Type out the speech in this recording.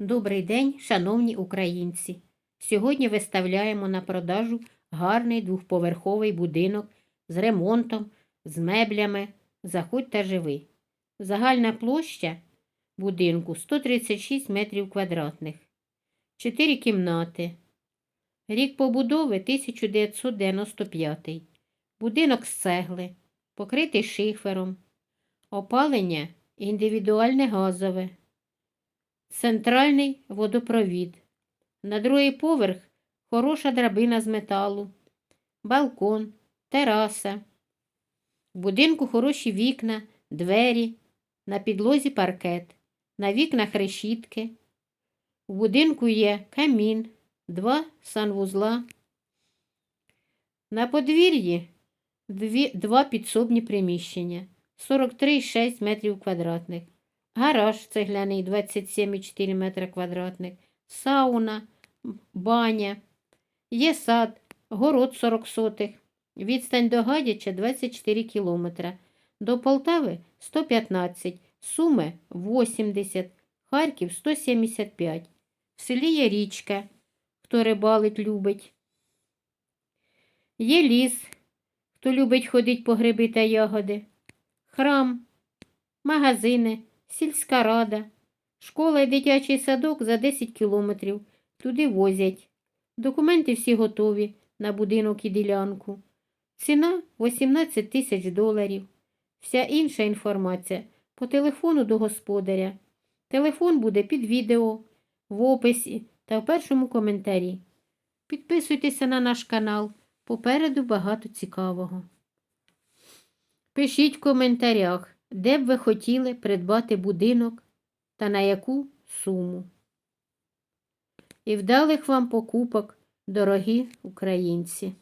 Добрий день, шановні українці! Сьогодні виставляємо на продажу гарний двохповерховий будинок з ремонтом, з меблями. Заходь та живи. Загальна площа будинку 136 метрів квадратних, 4 кімнати. Рік побудови 1995. Будинок з цегли, покритий шифером. Опалення індивідуальне газове. Центральний водопровід. На другий поверх хороша драбина з металу, балкон, тераса. В будинку хороші вікна, двері, на підлозі паркет, на вікнах решітки. У будинку є камін, два санвузла. На подвір'ї два підсобні приміщення, 43,6 метрів квадратних. Гараж цегляний 27,4 метра квадратних, сауна, баня, є сад, город 40 сотих, відстань до Гадяча 24 кілометра, до Полтави 115, Суми 80, Харків 175. В селі є річка, хто рибалить любить. Є ліс, хто любить ходить по гриби та ягоди, храм, магазини сільська рада, школа і дитячий садок за 10 кілометрів. Туди возять. Документи всі готові на будинок і ділянку. Ціна 18 тисяч доларів. Вся інша інформація по телефону до господаря. Телефон буде під відео, в описі та в першому коментарі. Підписуйтеся на наш канал. Попереду багато цікавого. Пишіть в коментарях, де б ви хотіли придбати будинок та на яку суму. І вдалих вам покупок, дорогі українці!